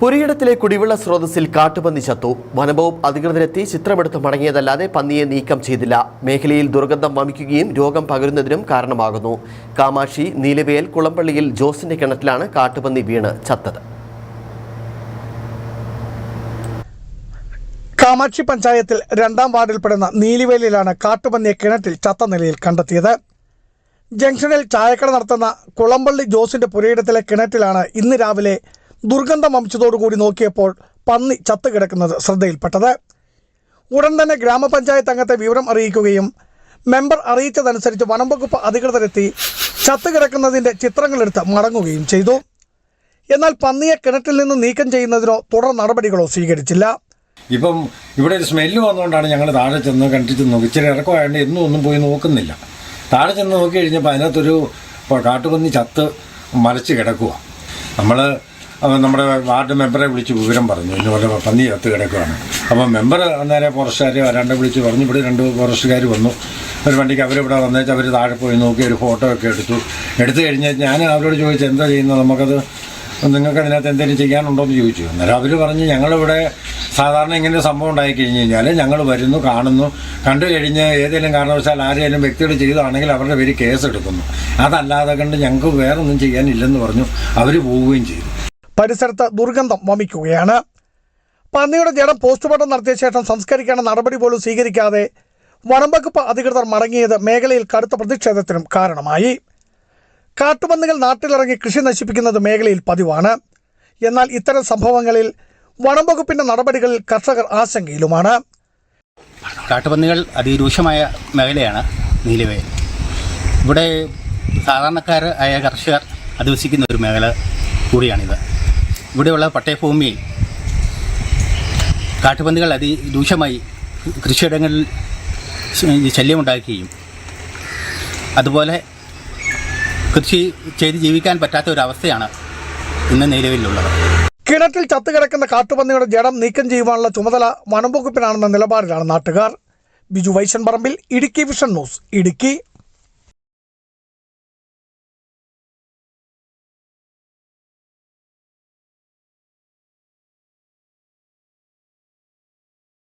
പുരയിടത്തിലെ കുടിവെള്ള സ്രോതസ്സിൽ കാട്ടുപന്നി ചത്തു. വനംവകുപ്പ് അധികൃതരെത്തി ചിത്രമെടുത്ത് മടങ്ങിയതല്ലാതെ പന്നിയെ നീക്കം ചെയ്തില്ല. മേഖലയിൽ ദുർഗന്ധം വമിക്കുകയും രോഗം പകരുന്നതിനും കാരണമാകുന്നു. കാമാക്ഷി നീലവേൽ കുളമ്പള്ളിയിൽ ജോസിന്റെ കിണറ്റിലാണ് കാട്ടുപന്നി വീണ് ചത്തത്. കാമാക്ഷി പഞ്ചായത്തിൽ രണ്ടാം വാർഡിൽപ്പെടുന്ന നീലിവേലിയിലാണ് കാട്ടുപന്നിയെ കിണറ്റിൽ ചത്ത നിലയിൽ കണ്ടെത്തിയത്. ജംഗ്ഷനിൽ ചായക്കട നടത്തുന്ന കുളമ്പള്ളി ജോസിന്റെ പുരയിടത്തിലെ കിണറ്റിലാണ് ഇന്ന് രാവിലെ ദുർഗന്ധം വമിച്ചതോടുകൂടി നോക്കിയപ്പോൾ പന്നി ചത്തുകിടക്കുന്നത് ശ്രദ്ധയിൽപ്പെട്ടത്. ഉടൻ തന്നെ ഗ്രാമപഞ്ചായത്ത് അംഗത്തെ വിവരം അറിയിക്കുകയും മെമ്പർ അറിയിച്ചതനുസരിച്ച് വനംവകുപ്പ് അധികൃതരെത്തി ചത്തുകിടക്കുന്നതിന്റെ ചിത്രങ്ങളെടുത്ത് മടങ്ങുകയും ചെയ്തു. എന്നാൽ പന്നിയെ കിണറ്റിൽ നിന്ന് നീക്കം ചെയ്യുന്നതിനോ തുടർ നടപടികളോ സ്വീകരിച്ചില്ല. ഇപ്പം ഇവിടെ ഒരു സ്മെല്ല് വന്നുകൊണ്ടാണ് ഞങ്ങൾ താഴെ ചെന്ന് കണ്ടിട്ട് നോക്കി. ഇച്ചിരി ഇറക്കമായതുകൊണ്ട് എന്നും ഒന്നും പോയി നോക്കുന്നില്ല. താഴെ ചെന്ന് നോക്കി കഴിഞ്ഞപ്പോൾ അതിനകത്തൊരു കാട്ടുപന്നി ചത്ത് മലച്ച് കിടക്കുക നമ്മൾ നമ്മുടെ വാർഡ് മെമ്പറെ വിളിച്ച് വിവരം പറഞ്ഞു. ഇന്ന് പറഞ്ഞ പന്നി ചത്ത് കിടക്കുകയാണ് അപ്പം മെമ്പർ അന്നേരം ഫോറസ്റ്റുകാർ വരാണ്ട് വിളിച്ച് പറഞ്ഞു. ഇവിടെ രണ്ട് ഫോറസ്റ്റുകാർ വന്നു. ഒരു വണ്ടിക്ക് അവരിവിടെ വന്നേച്ച് അവർ താഴെ പോയി നോക്കി ഒരു ഫോട്ടോ ഒക്കെ എടുത്തു. എടുത്തു കഴിഞ്ഞാൽ ഞാൻ അവരോട് ചോദിച്ചു എന്താ ചെയ്യുന്നത്? നമുക്കത് നിങ്ങൾക്ക് അതിനകത്ത് എന്തെങ്കിലും ചെയ്യാനുണ്ടോ? എന്ന് ചോദിച്ചു. അന്നേരം അവർ പറഞ്ഞ് ഞങ്ങളിവിടെ സാധാരണ ഇങ്ങനെ ഒരു സംഭവം ഉണ്ടായി കഴിഞ്ഞ് കഴിഞ്ഞാൽ ഞങ്ങൾ വരുന്നു കാണുന്നു. കണ്ടു കഴിഞ്ഞ് ഏതെങ്കിലും കാരണവശാൽ ആരെങ്കിലും വ്യക്തികൾ ചെയ്തതാണെങ്കിൽ അവരുടെ പേര് കേസ് എടുക്കുന്നു അതല്ലാതെ കണ്ട് ഞങ്ങൾക്ക് വേറൊന്നും ചെയ്യാനില്ലെന്ന് പറഞ്ഞു. അവർ പോവുകയും ചെയ്തു. പരിസരത്ത് ദുർഗന്ധം വമിക്കുകയാണ്. പന്നിയുടെ ജഡം പോസ്റ്റ്മോർട്ടം നടത്തിയ ശേഷം സംസ്കരിക്കാനുള്ള നടപടി പോലും സ്വീകരിക്കാതെ വനംവകുപ്പ് അധികൃതർ മടങ്ങിയത് മേഖലയിൽ കടുത്ത പ്രതിഷേധത്തിനും കാരണമായി. കാട്ടുപന്നികൾ നാട്ടിലിറങ്ങി കൃഷി നശിപ്പിക്കുന്നത് മേഖലയിൽ പതിവാണ്. എന്നാൽ ഇത്തരം സംഭവങ്ങളിൽ വനംവകുപ്പിന്റെ നടപടികളിൽ കർഷകർ ആശങ്കയിലുമാണ്. കാട്ടുപന്നികൾ അതിരൂക്ഷമായ മേഖലയാണ് നീലവേൽ. ഇവിടെ സാധാരണക്കാർ ആയ കർഷകർ അധിവസിക്കുന്ന ഒരു മേഖല കൂടിയാണിത്. ഇവിടെയുള്ള പട്ടയഭൂമിയിൽ കാട്ടുപന്നികൾ അതിരൂക്ഷമായി കൃഷിയിടങ്ങളിൽ ശല്യമുണ്ടാക്കുകയും അതുപോലെ കൃഷി ചെയ്ത് ജീവിക്കാൻ പറ്റാത്ത ഒരു അവസ്ഥയാണ് ഇന്ന് നിലവിലുള്ളത്. കിണറ്റിൽ ചത്തുകിടക്കുന്ന കാട്ടുപന്നിയുടെ ജഡം നീക്കം ചെയ്യുവാനുള്ള ചുമതല വനംവകുപ്പിനാണെന്ന നിലപാടിലാണ് നാട്ടുകാർ. ബിജു വൈശൻ പറമ്പിൽ ഇടുക്കി വിഷൻ ന്യൂസ് ഇടുക്കി.